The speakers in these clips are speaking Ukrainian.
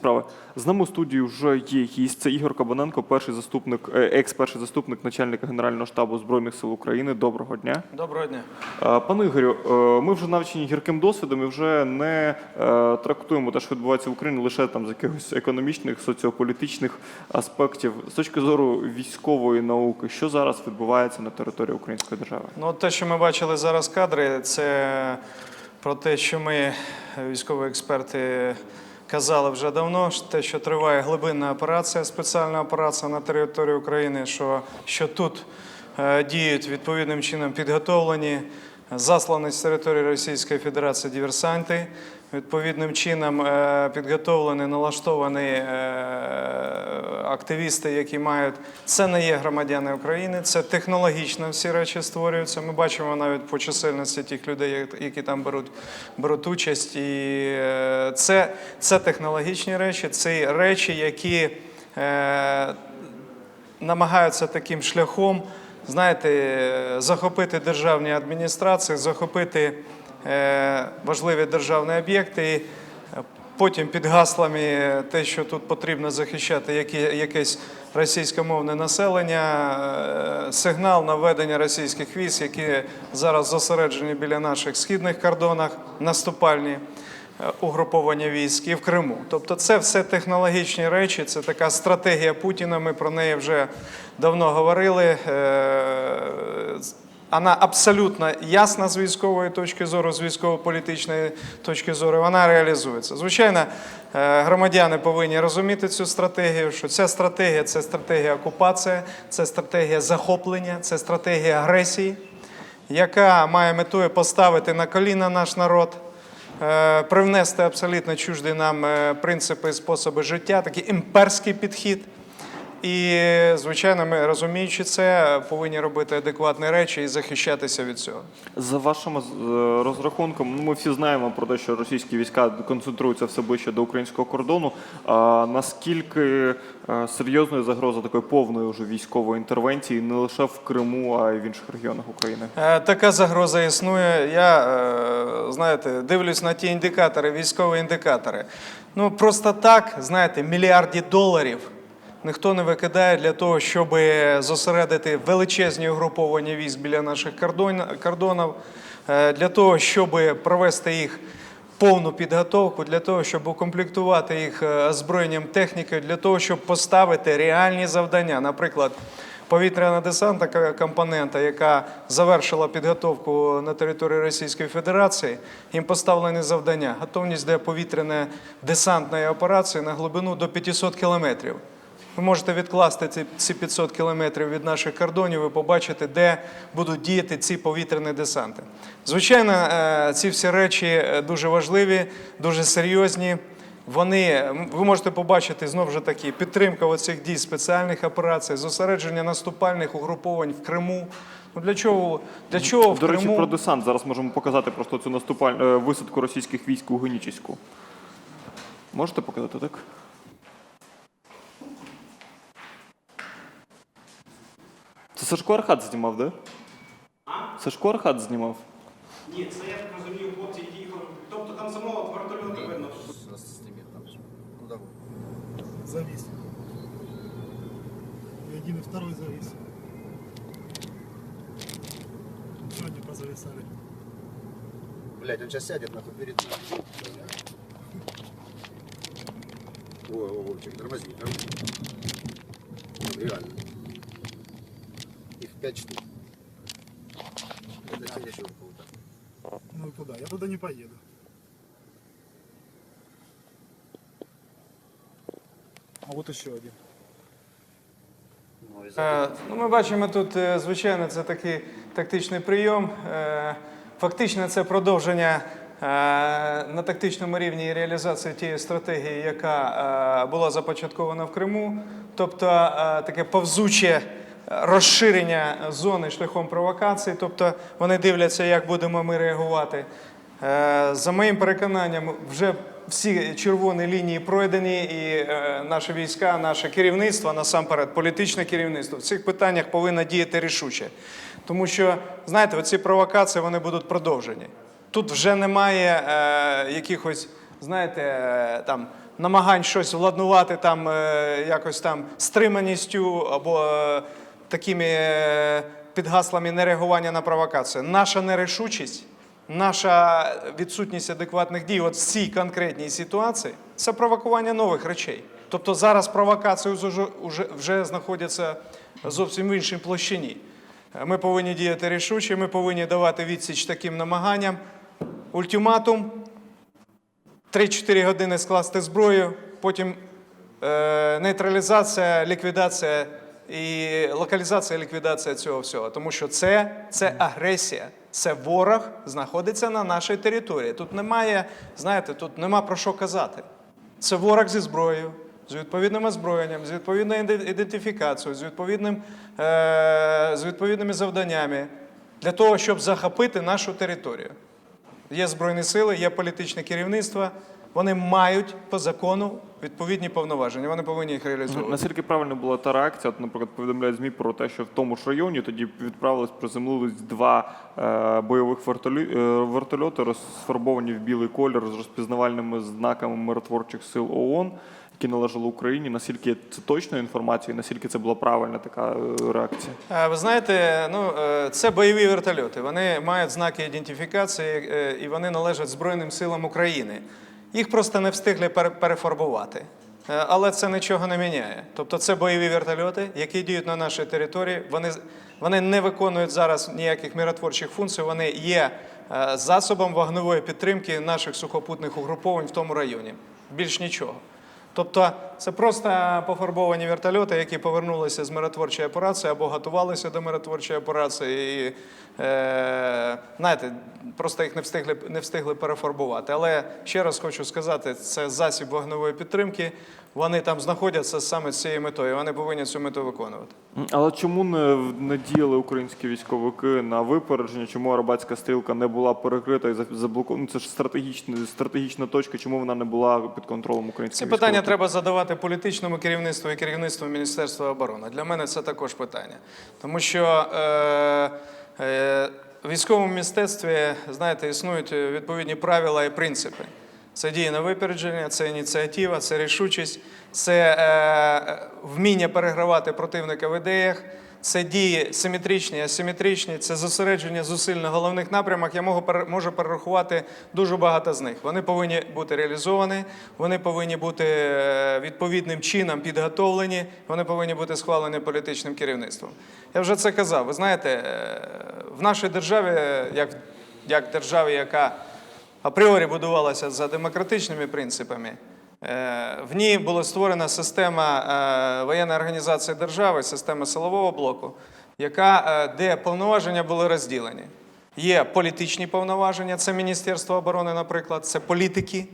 справи. З нами у студії вже є гість. Це Ігор Кабаненко, перший заступник, е, екс-перший заступник начальника Генерального штабу Збройних сил України. Доброго дня. Доброго дня. Е, Пане Ігорю, е, ми вже навчені гірким досвідом і вже не трактуємо те, що відбувається в Україні, лише там з якихось економічних, соціополітичних аспектів. З точки зору військової науки, що зараз відбувається на території Української держави? Ну, те, що ми бачили зараз кадри, це про те, що ми, військові експерти, казали вже давно, те, що триває глибинна операція, спеціальна операція на території України, що, що тут е, діють відповідним чином підготовлені, заслані з території Російської Федерації диверсанти, відповідним чином е, підготовлені, налаштовані е, активісти, які мають це не є громадяни України, це технологічно всі речі створюються. Ми бачимо навіть по чисельності тих людей, які там беруть, беруть участь. І е, це, це технологічні речі, це речі, які намагаються таким шляхом, знаєте, захопити державні адміністрації, захопити важливі державні об'єкти. І Потім під гаслами те, що тут потрібно захищати якесь російськомовне населення, е, сигнал на введення російських військ, які зараз зосереджені біля наших східних кордонах, наступальні е, угруповання військ і в Криму. Тобто це все технологічні речі, це така стратегія Путіна. Ми про неї вже давно говорили. Вона абсолютно ясна з військової точки зору, з військово-політичної точки зору, вона реалізується. Звичайно, е, громадяни повинні розуміти цю стратегію, що ця стратегія це стратегія окупації, це стратегія захоплення, це стратегія агресії, яка має метою поставити на коліна наш народ, е, привнести абсолютно чужді нам е, принципи і способи життя, такий імперський підхід. І, звичайно, ми розуміючи це, повинні робити адекватні речі і захищатися від цього. За вашим е, розрахунком, ну ми всі знаємо про те, що російські війська концентруються все ближче до українського кордону. А наскільки е, серйозною загроза такої повної вже військової інтервенції не лише в Криму, а й в інших регіонах України? Е, Така загроза існує. Я, знаєте, дивлюсь на ті індикатори, військові індикатори. Ну, просто так, знаєте, мільярді доларів ніхто не викидає для того, щоб зосередити величезні угруповання військ біля наших кордонів, е, для того, щоб провести їх повну підготовку, для того, щоб укомплектувати їх е, озброєнням технікою, для того, щоб поставити реальні завдання. Наприклад, повітряна десантна ка- компонента, яка завершила підготовку на території Російської Федерації, їм поставлені завдання. Готовність до повітряної десантної операції на глибину до 500 кілометрів. Ви можете відкласти ці, ці 500 кілометрів від наших кордонів і побачити, де будуть діяти ці повітряні десанти. Звичайно, е, ці всі речі е, дуже важливі, дуже серйозні. Вони, ви можете побачити знову ж таки підтримка оцих дій спеціальних операцій, зосередження наступальних угруповань в Криму. Ну для чого, для чого в До речі, Криму? про десант зараз можемо показати просто цю наступаль... е, висадку російських військ у Генічеську. Можете показати так? Це Сашко Архат знімав, так? Да? Сашко Архат знімав. Ні, це я так розумію, хлопці, які їхали. Тобто там самого вертольоту видно. Куда вы? завис. И один и второй завис. Что они позависали? Блять, он сейчас сядет, нахуй, перед Ой, ой, Вовчик, тормози, тормози. Ну, реально. Их пять штук. Это какого-то. Ну и куда? Я туда не поеду. А вот еще один. Е, Ну, ми бачимо тут, е, звичайно, це такий тактичний прийом. Е, Фактично, це продовження на тактичному рівні реалізації тієї стратегії, яка була започаткована в Криму, тобто таке повзуче розширення зони шляхом провокації, тобто вони дивляться, як будемо ми реагувати. Е, За моїм переконанням, вже всі червоні лінії пройдені, і е, наші війська, наше керівництво, насамперед, політичне керівництво в цих питаннях повинно діяти рішуче. Тому що, знаєте, оці провокації вони будуть продовжені. Тут вже немає е, якихось, знаєте, е, там намагань щось владнувати там е, якось там стриманістю або е, такими е, підгаслами нереагування на провокацію. Наша нерішучість, наша відсутність адекватних дій от в цій конкретній ситуації це провокування нових речей. Тобто зараз провокації вже, вже, вже знаходяться зовсім в іншій площині. Е, Ми повинні діяти рішуче, ми повинні давати відсіч таким намаганням. Ультиматум 3-4 години скласти зброю, потім е, нейтралізація, ліквідація і локалізація, ліквідація цього всього. Тому що це, це агресія, це ворог знаходиться на нашій території. Тут немає, знаєте, тут нема про що казати. Це ворог зі зброєю, з відповідним озброєнням, з відповідною ідентифікацією, з, відповідним, е, з відповідними завданнями для того, щоб захопити нашу територію. Є збройні сили, є політичне керівництво. Вони мають по закону відповідні повноваження. Вони повинні їх реалізовувати. Наскільки правильно була та реакція? От, наприклад, повідомляють ЗМІ про те, що в тому ж районі тоді відправились, приземлились два е, бойових вертолі, е, вертольоти, розфарбовані в білий колір з розпізнавальними знаками миротворчих сил ООН, які належали Україні. Наскільки це точна інформація, і наскільки це була правильна така е, реакція? Е, Ви знаєте, ну е, це бойові вертольоти. Вони мають знаки ідентифікації е, і вони належать Збройним силам України. Їх просто не встигли пере- перефарбувати. Е, Але це нічого не міняє. Тобто це бойові вертольоти, які діють на нашій території. Вони, вони не виконують зараз ніяких миротворчих функцій. Вони є е, засобом вогневої підтримки наших сухопутних угруповань в тому районі. Більш нічого. Тобто це просто пофарбовані вертольоти, які повернулися з миротворчої операції або готувалися до миротворчої операції. І, знаєте, просто їх не встигли, не встигли перефарбувати. Але ще раз хочу сказати, це засіб вогневої підтримки. Вони там знаходяться саме з цією метою. Вони повинні цю мету виконувати. Але чому не, не діяли українські військовики на випередження? Чому арабатська стрілка не була перекрита і заблокована? Це ж стратегічна, стратегічна точка. Чому вона не була під контролем українських Ці військових? питання треба задавати політичному керівництву і керівництву Міністерства оборони. Для мене це також питання. Тому що е, е, в військовому мистецтві, знаєте, існують відповідні правила і принципи. Це дії на випередження, це ініціатива, це рішучість, це е, вміння перегравати противника в ідеях, це дії симетричні, асиметричні, це зосередження зусиль на головних напрямах. Я можу, пере- перерахувати дуже багато з них. Вони повинні бути реалізовані, вони повинні бути е, відповідним чином підготовлені, вони повинні бути схвалені політичним керівництвом. Я вже це казав. Ви знаєте, е, в нашій державі, як, як державі, яка апріорі будувалася за демократичними принципами. Е, В ній була створена система е, воєнної організації держави, система силового блоку, яка, е, де повноваження були розділені. Є політичні повноваження, це Міністерство оборони, наприклад, це політики.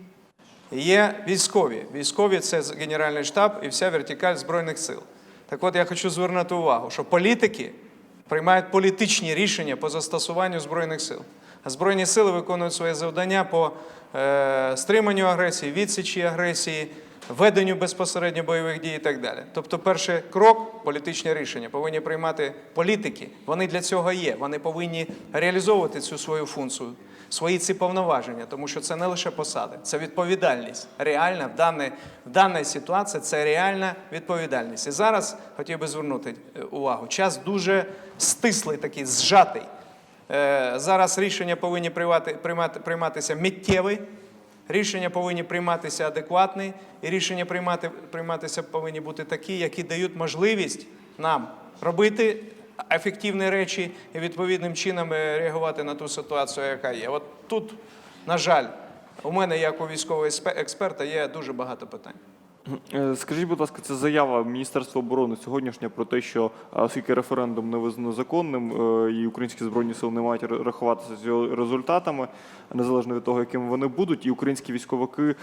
Є військові. Військові це Генеральний штаб і вся вертикаль Збройних сил. Так от я хочу звернути увагу, що політики приймають політичні рішення по застосуванню Збройних сил. Збройні сили виконують свої завдання по е, стриманню агресії, відсічі агресії, веденню безпосередньо бойових дій і так далі. Тобто, перший крок політичні рішення повинні приймати політики. Вони для цього є. Вони повинні реалізовувати цю свою функцію, свої ці повноваження, тому що це не лише посади, це відповідальність. Реальна в даній, в даній ситуації це реальна відповідальність. І зараз хотів би звернути е, увагу. Час дуже стислий, такий зжатий. Е, Зараз рішення повинні приймати, приймати, прийматися миттєві, рішення повинні прийматися адекватні, і рішення приймати, прийматися повинні бути такі, які дають можливість нам робити ефективні речі і відповідним чином е, реагувати на ту ситуацію, яка є. От тут, на жаль, у мене, як у військового експерта, є дуже багато питань. Е, Скажіть, будь ласка, це заява Міністерства оборони сьогоднішня про те, що е, оскільки референдум не визнано законним е, і українські збройні сили не мають рахуватися з його результатами, незалежно від того, якими вони будуть, і українські військовики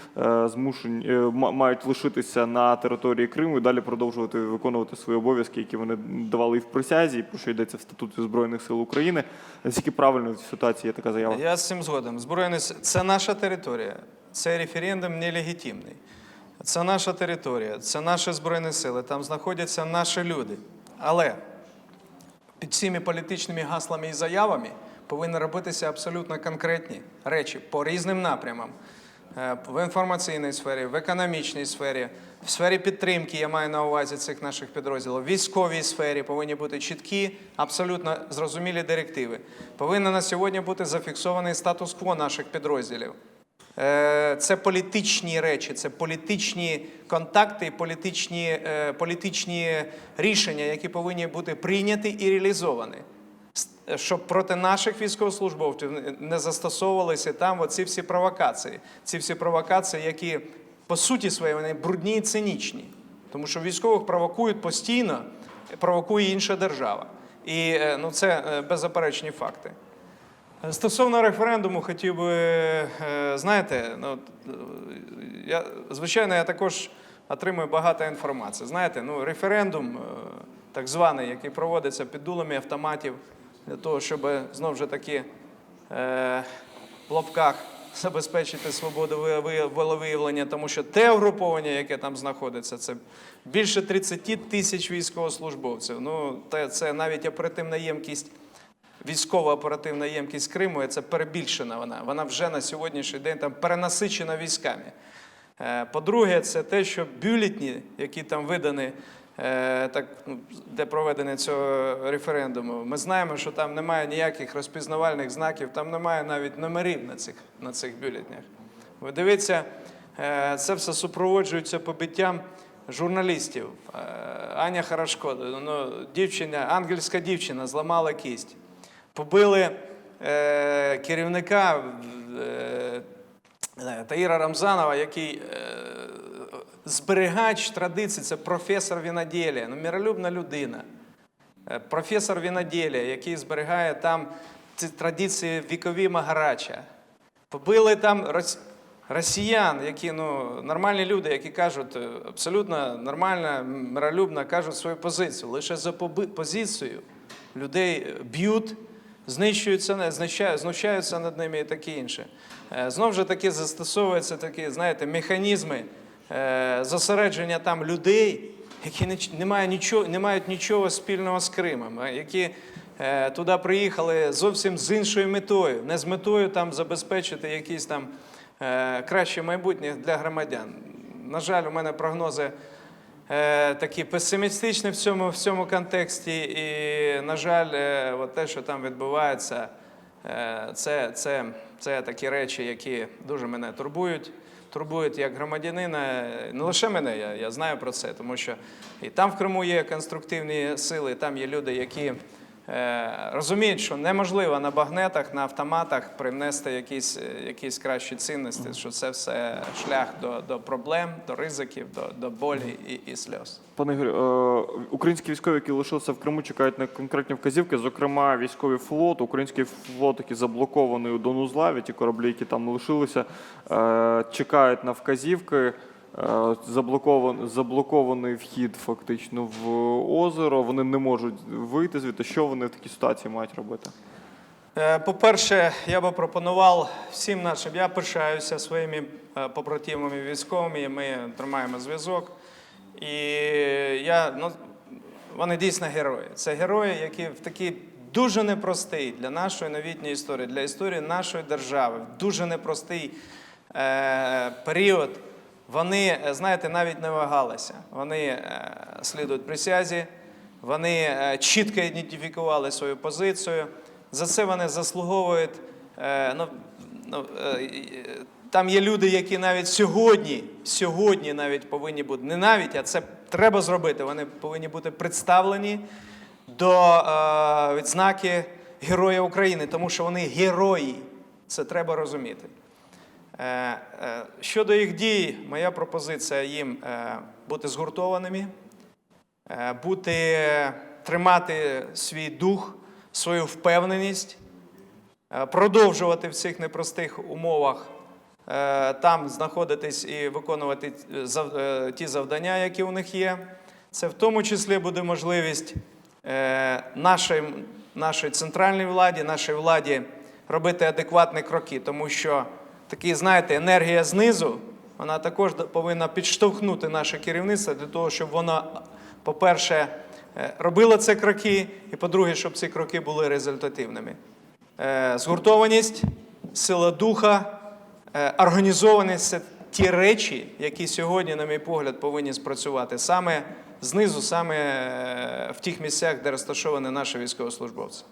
змушені ма- мають лишитися на території Криму і далі продовжувати виконувати свої обов'язки, які вони давали і в присязі, про що йдеться в статуті збройних сил України. Наскільки правильно в цій ситуації є така заява? Я з цим згодом. Збройні це наша територія. Цей референдум нелегітимний. Це наша територія, це наші збройні сили, там знаходяться наші люди. Але під цими політичними гаслами і заявами повинні робитися абсолютно конкретні речі по різним напрямам. е, в інформаційній сфері, в економічній сфері, в сфері підтримки, я маю на увазі цих наших підрозділів, в військовій сфері повинні бути чіткі, абсолютно зрозумілі директиви. Повинен на сьогодні бути зафіксований статус-кво наших підрозділів. Е, Це політичні речі, це політичні контакти, політичні, е, політичні рішення, які повинні бути прийняті і реалізовані. Щоб проти наших військовослужбовців не- застосовувалися там оці всі провокації. Ці всі провокації, які по суті своєї вони брудні і цинічні. Тому що військових провокують постійно, провокує інша держава. І е, ну, це беззаперечні факти. Стосовно референдуму, хотів би, е, знаєте, ну, е, я, звичайно, я також отримую багато інформації. Знаєте, ну, референдум, е, так званий, який проводиться під дулами автоматів, для того, щоб знову ж таки е, в лапках забезпечити свободу ви- ви- волевиявлення, тому що те угруповання, яке там знаходиться, це більше 30 тисяч військовослужбовців. Ну, це навіть оперативна ємкість військова оперативна ємкість Криму, і це перебільшена вона. Вона вже на сьогоднішній день там перенасичена військами. Е, По-друге, це те, що бюлетні, які там видані, е, так, ну, де проведення цього референдуму, ми знаємо, що там немає ніяких розпізнавальних знаків, там немає навіть номерів на цих, на цих бюлетнях. Ви дивіться, е, це все супроводжується побиттям журналістів. Аня Харашко, ну, дівчина, ангельська дівчина, зламала кість. Побили е, керівника е, Таїра Рамзанова, який е, зберігач традицій, це професор виноділля, ну, миролюбна людина. Е, Професор виноділля, який зберігає там ці традиції вікові Магарача. Побили там рос- росіян, які ну, нормальні люди, які кажуть е, абсолютно нормально, миролюбно кажуть свою позицію. Лише за позицією людей б'ють, знищуються, знищають- знущаються над ними і таке інше. Е, Знов же таки застосовуються такі, знаєте, механізми е, зосередження там людей, які не, мають нічого, не мають нічого спільного з Кримом, які е, туди приїхали зовсім з іншою метою, не з метою там забезпечити якісь там краще майбутнє для громадян. На жаль, у мене прогнози такі песимістичні в цьому, в цьому контексті, і, на жаль, е, от те, що там відбувається, е, це, це, це такі речі, які дуже мене турбують. Турбують як громадянина, не лише мене, я, я знаю про це, тому що і там в Криму є конструктивні сили, і там є люди, які е, розуміють, що неможливо на багнетах, на автоматах привнести якісь, е, якісь кращі цінності, що це все шлях до, до проблем, до ризиків, до, до болі і, і сльоз. Пане Ігорю, е, українські військові, які лишилися в Криму, чекають на конкретні вказівки. Зокрема, військовий флот, український флот, який заблокований у Донузлаві, ті кораблі, які там лишилися, е, чекають на вказівки. Е, Заблокований, заблокований вхід фактично в озеро. Вони не можуть вийти звідти. Що вони в такій ситуації мають робити? Е, По-перше, я би пропонував всім нашим, я пишаюся своїми е, побратимами військовими, ми тримаємо зв'язок. І я, ну, вони дійсно герої. Це герої, які в такий дуже непростий для нашої новітньої історії, для історії нашої держави, дуже непростий е, період. Вони, е, знаєте, навіть не вагалися. Вони е, слідують присязі, вони е, чітко ідентифікували свою позицію. За це вони заслуговують. Ну, ну, там є люди, які навіть сьогодні, сьогодні навіть повинні бути, не навіть, а це треба зробити. Вони повинні бути представлені до відзнаки Героя України, тому що вони герої. Це треба розуміти. Е, е, Щодо їх дій, моя пропозиція їм е, бути згуртованими, бути, тримати свій дух, свою впевненість, продовжувати в цих непростих умовах там знаходитись і виконувати ті завдання, які у них є. Це в тому числі буде можливість нашій, нашій центральній владі, нашій владі робити адекватні кроки, тому що такі, знаєте, енергія знизу, вона також повинна підштовхнути наше керівництво для того, щоб воно, по-перше, е, робило ці кроки, і по-друге, щоб ці кроки були результативними. Е, Згуртованість, сила духа, Е, Організованість це ті речі, які сьогодні, на мій погляд, повинні спрацювати саме знизу, саме в тих місцях, де розташовані наші військовослужбовці.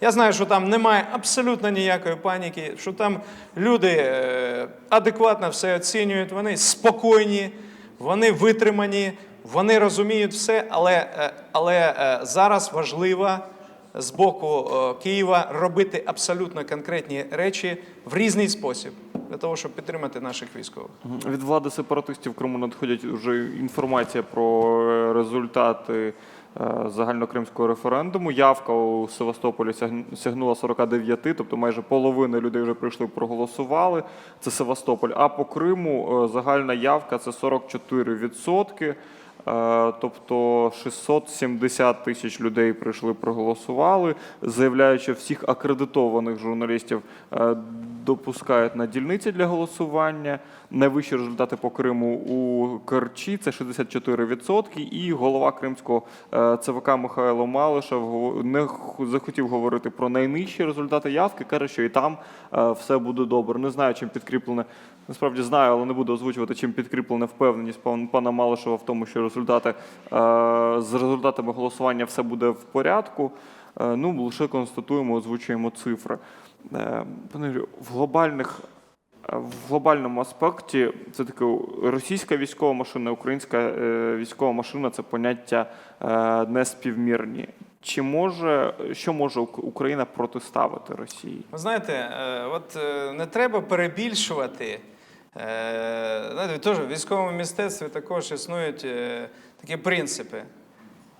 Я знаю, що там немає абсолютно ніякої паніки, що там люди е, адекватно все оцінюють, вони спокійні, вони витримані, вони розуміють все, але, е, але е, зараз важливо з боку Києва робити абсолютно конкретні речі в різний спосіб для того, щоб підтримати наших військових. Від влади сепаратистів в Криму надходять вже інформація про результати загальнокримського референдуму. Явка у Севастополі сягн- сягнула 49, тобто майже половина людей вже прийшли проголосували. Це Севастополь. А по Криму е, загальна явка це 44%. Е, Тобто 670 тисяч людей прийшли, проголосували, заявляючи, всіх акредитованих журналістів е, допускають на дільниці для голосування. Найвищі результати по Криму у Керчі це 64%. І голова Кримського е, ЦВК Михайло Малишев не захотів говорити про найнижчі результати явки. каже, що і там е, все буде добре. Не знаю, чим підкріплене. Насправді знаю, але не буду озвучувати, чим підкріплена впевненість пан- пана Малишева в тому, що результати е, з результатами голосування все буде в порядку. Ну, лише констатуємо, озвучуємо цифри. Е, в глобальних е, в глобальному аспекті це таке російська військова машина, українська е, військова машина це поняття неспівмірні. Чи може що може Україна протиставити Росії? Ви знаєте, от не треба перебільшувати. Знаєте, теж в військовому мистецтві також існують такі принципи.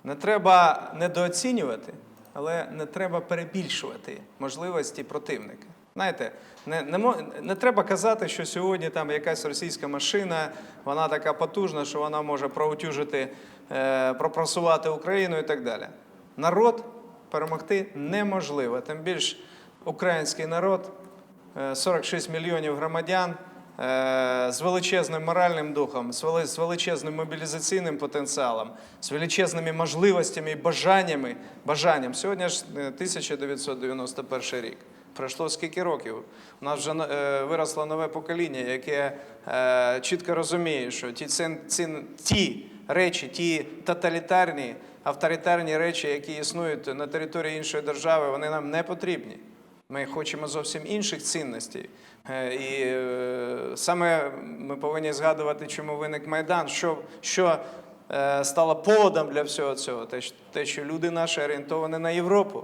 Не треба недооцінювати, але не треба перебільшувати можливості противника. Знаєте, не, не, не треба казати, що сьогодні там якась російська машина, вона така потужна, що вона може проутюжити, е, пропрасувати Україну і так далі. Народ перемогти неможливо. Тим більш український народ, е, 46 мільйонів громадян з величезним моральним духом, з вели- з величезним мобілізаційним потенціалом, з величезними можливостями і бажаннями. бажанням. Сьогодні ж е, 1991 рік. Пройшло скільки років? У нас вже е, виросло нове покоління, яке е, чітко розуміє, що ті, цін, цін, ті речі, ті тоталітарні, авторитарні речі, які існують на території іншої держави, вони нам не потрібні. Ми хочемо зовсім інших цінностей. Е, І е, саме ми повинні згадувати, чому виник Майдан, що, що е, стало поводом для всього цього. Те, те, що люди наші орієнтовані на Європу.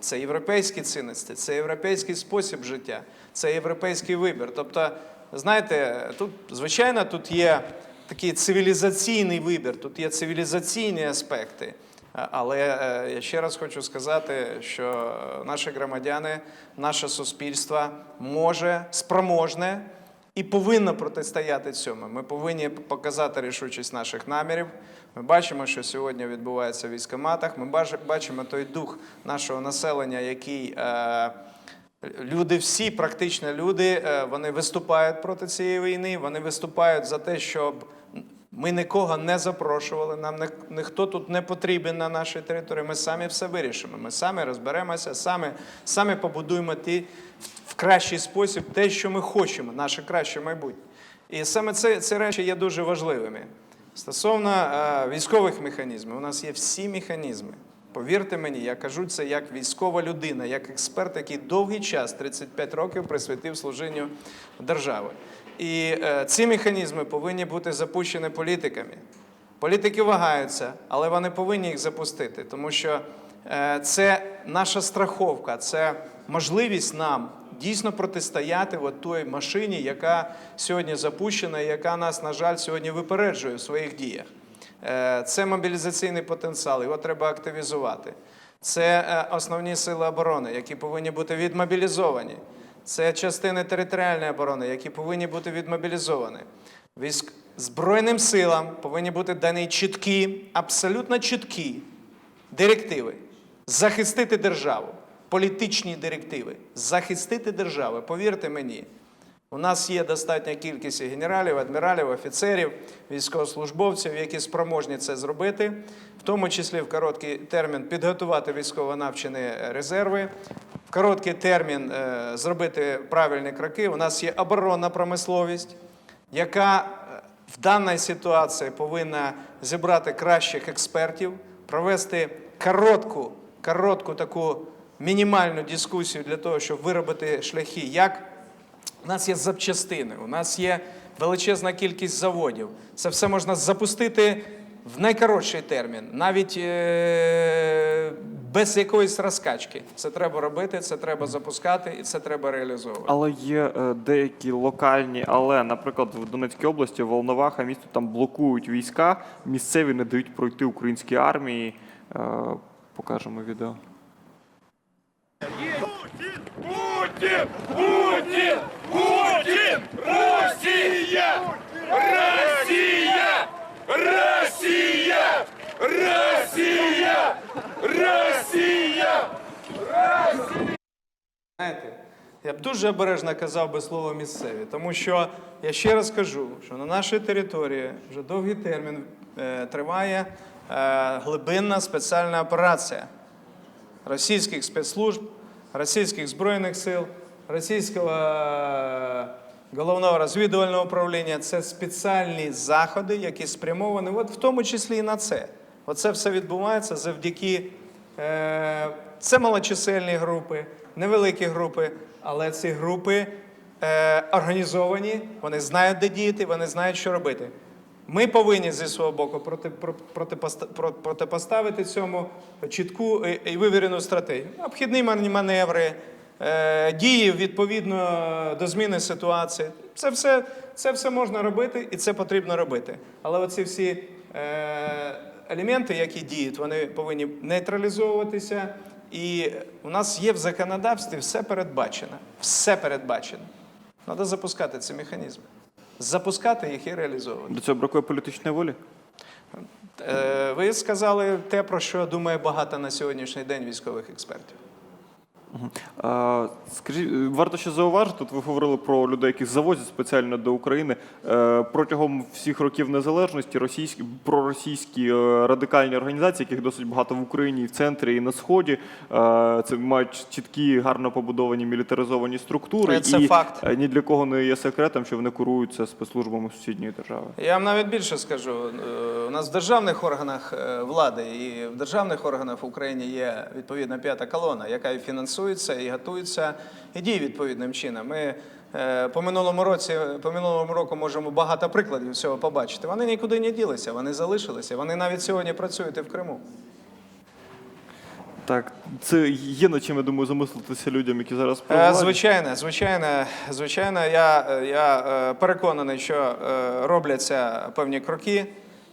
Це європейські цінності, це європейський спосіб життя, це європейський вибір. Тобто, знаєте, тут, звичайно, тут є такий цивілізаційний вибір, тут є цивілізаційні аспекти. Але е, я ще раз хочу сказати, що наші громадяни, наше суспільство може спроможне і повинно протистояти цьому. Ми повинні показати рішучість наших намірів. Ми бачимо, що сьогодні відбувається в військоматах. Ми бачимо той дух нашого населення, який. Е, Люди, всі практично люди, е, вони виступають проти цієї війни. Вони виступають за те, щоб ми нікого не запрошували. Нам ні- ніхто тут не потрібен на нашій території. Ми самі все вирішимо. Ми самі розберемося, самі, самі побудуємо ті в кращий спосіб те, що ми хочемо, наше краще майбутнє. І саме це, ці речі є дуже важливими. Стосовно е, військових механізмів, у нас є всі механізми. Повірте мені, я кажу це як військова людина, як експерт, який довгий час, 35 років, присвятив служінню держави. І е, ці механізми повинні бути запущені політиками. Політики вагаються, але вони повинні їх запустити, тому що е, це наша страховка, це можливість нам дійсно протистояти от той машині, яка сьогодні запущена, і яка нас, на жаль, сьогодні випереджує в своїх діях. Е, Це мобілізаційний потенціал, його треба активізувати. Це основні сили оборони, які повинні бути відмобілізовані. Це частини територіальної оборони, які повинні бути відмобілізовані. Військ Збройним силам повинні бути дані чіткі, абсолютно чіткі директиви. Захистити державу, політичні директиви, захистити державу. Повірте мені, у нас є достатня кількість генералів, адміралів, офіцерів, військовослужбовців, які спроможні це зробити, в тому числі в короткий термін підготувати військово-навчені резерви, в короткий термін е, зробити правильні кроки. У нас є оборонна промисловість, яка е, в даній ситуації повинна зібрати кращих експертів, провести коротку, коротку таку мінімальну дискусію для того, щоб виробити шляхи, як у нас є запчастини, у нас є величезна кількість заводів. Це все можна запустити в найкоротший термін, навіть е- без якоїсь розкачки. Це треба робити, це треба запускати і це треба реалізовувати. Але є е, деякі локальні, але, наприклад, в Донецькій області Волноваха місто там блокують війська, місцеві не дають пройти українській армії. Е, Покажемо відео. Путин! Путин! Путин! Россия! Россия! Россия! Россия! Россия! Знаєте, я б дуже обережно казав би слово місцеві, тому що я ще раз кажу, що на нашій території вже довгий термін е, триває е, глибинна спеціальна операція російських спецслужб, російських збройних сил, російського е, головного розвідувального управління. Це спеціальні заходи, які спрямовані, от в тому числі і на це. Оце все відбувається завдяки. Е, це малочисельні групи, невеликі групи, але ці групи е, організовані, вони знають, де діяти, вони знають, що робити. Ми повинні зі свого боку проти, про- протипоста- про- протипоставити цьому чітку і- і вивірену стратегію. Обхідні маневри, е, дії відповідно до зміни ситуації. Це все, це все можна робити і це потрібно робити. Але оці всі е, елементи, які діють, вони повинні нейтралізовуватися. І у нас є в законодавстві все передбачено. Все передбачено. Треба запускати ці механізми. Запускати їх і реалізовувати. До цього бракує політичної волі. Е, Ви сказали те, про що думає багато на сьогоднішній день військових експертів. Скажіть, е, варто ще зауважити, тут ви говорили про людей, яких завозять спеціально до України. Е, Протягом всіх років незалежності російські проросійські е, радикальні організації, яких досить багато в Україні, і в центрі, і на сході, це мають чіткі, гарно побудовані мілітаризовані структури. Це і факт. ні для кого не є секретом, що вони куруються спецслужбами сусідньої держави. Я вам навіть більше скажу. У нас в державних органах влади і в державних органах в Україні є відповідна п'ята колона, яка і фінансується, і готується, і діє відповідним чином. Ми е, по минулому році, по минулому року можемо багато прикладів цього побачити. Вони нікуди не ділися, вони залишилися. Вони навіть сьогодні працюють і в Криму. Так, це є над чим, я думаю, замислитися людям, які зараз Е. Звичайно, звичайно, звичайно, я, я е, переконаний, що робляться певні кроки.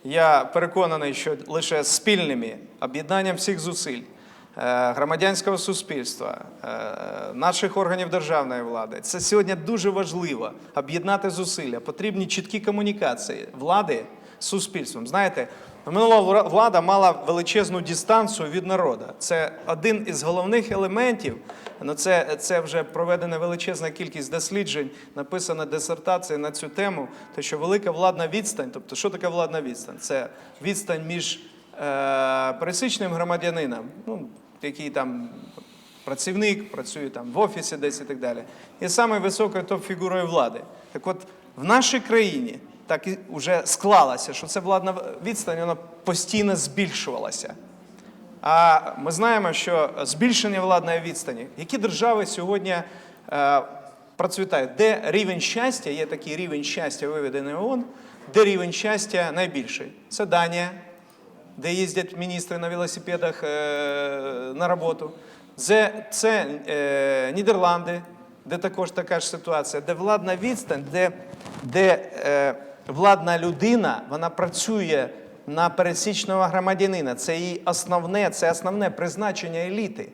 Я переконаний, що лише спільними об'єднанням всіх зусиль громадянського суспільства, е, наших органів державної влади. Це сьогодні дуже важливо об'єднати зусилля. Потрібні чіткі комунікації влади з суспільством. Знаєте, минула влада мала величезну дистанцію від народу. Це один із головних елементів. Ну, це, це вже проведена величезна кількість досліджень, написана дисертація на цю тему. Те, що велика владна відстань, тобто, що таке владна відстань? Це відстань між е, пересічним громадянином, ну, який там працівник, працює там в офісі десь і так далі, і саме високою топ-фігурою влади. Так от в нашій країні так і вже склалося, що ця владна відстань вона постійно збільшувалася. А ми знаємо, що збільшення владної відстані, які держави сьогодні е, процвітають, де рівень щастя, є такий рівень щастя, виведений ООН, де рівень щастя найбільший. Це Данія, де їздять міністри на велосипедах е, на роботу. Це, це е, Нідерланди, де також така ж ситуація, де владна відстань, де, де е, владна людина вона працює на пересічного громадянина. Це її основне, це основне призначення еліти.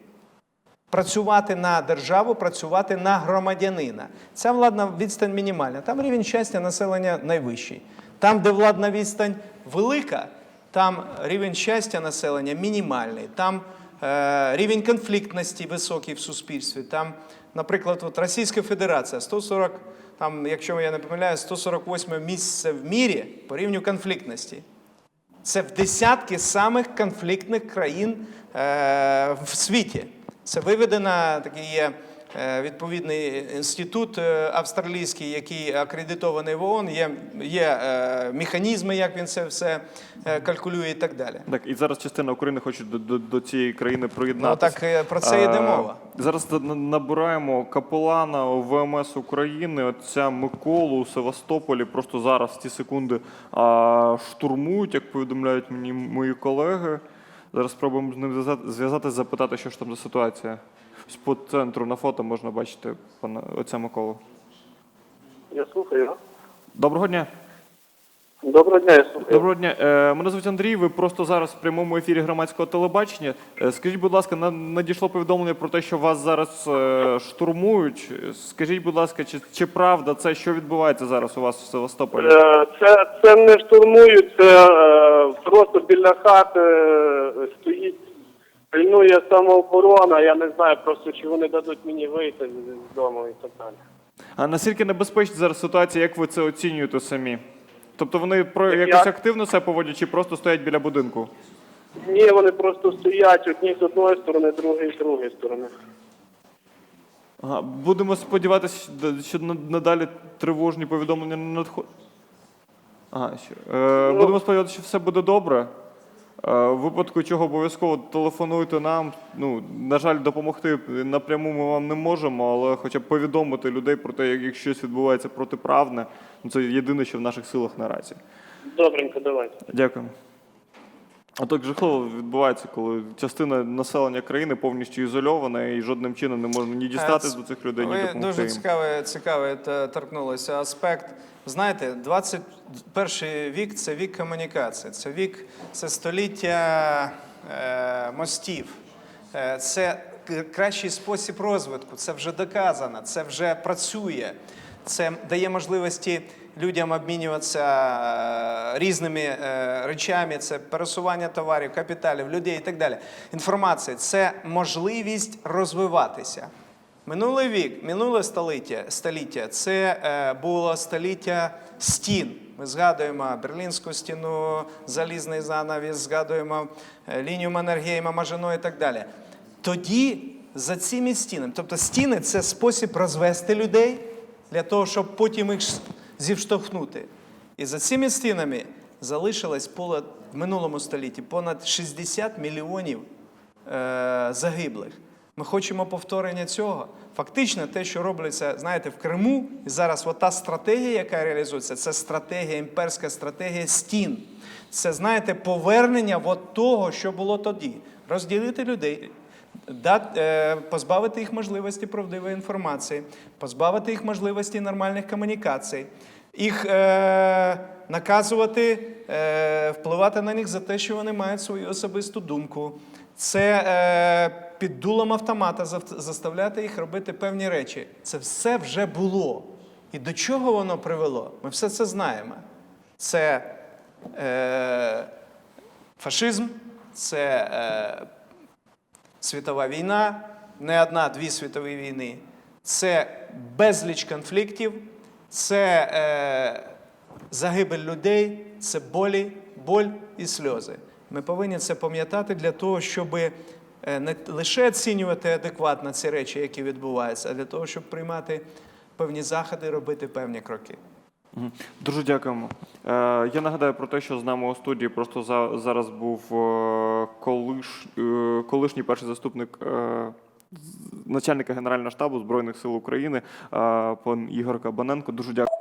Працювати на державу, працювати на громадянина. Ця владна відстань мінімальна. Там рівень щастя населення найвищий. Там, де владна відстань велика, там рівень щастя населення мінімальний. Там е, рівень конфліктності високий в суспільстві. Там, наприклад, от Російська Федерація 140, там, якщо я не помиляю, 148 місце в мірі по рівню конфліктності. Це в десятки самих конфліктних країн е, в світі. Це виведена такий є відповідний інститут е, австралійський, який акредитований в ООН. Є, є е, механізми, як він це все е, калькулює і так далі. Так, і зараз частина України хоче до, до, до цієї країни Ну так е, про це йде Е, мова. Зараз на- на- набираємо капелана ВМС України, отця Миколу у Севастополі. Просто зараз в ці секунди штурмують, як повідомляють мені мої колеги. Зараз спробуємо з ним зв'язати- запитати, що ж там за ситуація. По центру на фото можна бачити пана отця Миколу. Я слухаю. Доброго дня. Доброго дня, я слухаю. Доброго дня. Е, Мене звуть Андрій. Ви просто зараз в прямому ефірі громадського телебачення. Е, Скажіть, будь ласка, на- надійшло повідомлення про те, що вас зараз е, штурмують. Скажіть, будь ласка, чи, чи правда це, що відбувається зараз у вас в Севастополі? Це, це не штурмують, це просто біля хати стоїть, пильнує самооборона. Я не знаю просто, чи вони дадуть мені вийти з- з дому і так далі. А наскільки небезпечна зараз ситуація, як ви це оцінюєте самі? Тобто вони про Як якось я? активно себе поводять чи просто стоять біля будинку? Ні, вони просто стоять одні з одної сторони, другі з другої сторони. Ага, будемо сподіватися, що на- надалі тривожні повідомлення не надходять. Ага, що, е, Ну. будемо сподіватися, що все буде добре. Е, в випадку чого обов'язково телефонуйте нам. Ну, на жаль, допомогти напряму ми вам не можемо, але хоча б повідомити людей про те, як щось відбувається протиправне. Ну, це єдине, що в наших силах наразі. Добренько, давайте. Дякую. А так жахливо відбувається, коли частина населення країни повністю ізольована і жодним чином не можна ні дістатись Е, до цих людей, ні Ви допомогти дуже цікавий та- торкнулися аспект. Знаєте, 21 вік це вік комунікації, це вік, це століття е, мостів. Е, Це кращий спосіб розвитку, це вже доказано, це вже працює. Це дає можливості людям обмінюватися е, різними е, речами, це пересування товарів, капіталів, людей і так далі. Інформація це можливість розвиватися. Минулий вік, минуле століття, століття це е, було століття стін. Ми згадуємо Берлінську стіну, залізний занавіс, згадуємо е, лінію Маннергейма, Мажино і так далі. Тоді за цими стінами, тобто стіни це спосіб розвести людей для того, щоб потім їх зіштовхнути. І за цими стінами залишилось понад, в минулому столітті понад 60 мільйонів е, загиблих. Ми хочемо повторення цього. Фактично, те, що робиться, знаєте, в Криму, і зараз от та стратегія, яка реалізується, це стратегія, імперська стратегія стін. Це, знаєте, повернення от того, що було тоді. Розділити людей, е, позбавити їх можливості правдивої інформації, позбавити їх можливості нормальних комунікацій, їх е, наказувати, е, впливати на них за те, що вони мають свою особисту думку. Це е, під дулом автомата заставляти їх робити певні речі. Це все вже було. І до чого воно привело? Ми все це знаємо. Це е, фашизм, це е, світова війна, не одна, дві світові війни. Це безліч конфліктів, це е, загибель людей, це болі, боль і сльози. Ми повинні це пам'ятати для того, щоб е, не лише оцінювати адекватно ці речі, які відбуваються, а для того, щоб приймати певні заходи, робити певні кроки. Дуже дякуємо. Е, я нагадаю про те, що з нами у студії просто за, зараз був е, колиш, колишній перший заступник начальника Генерального штабу Збройних сил України, пан Ігор Кабаненко. Дуже дякую.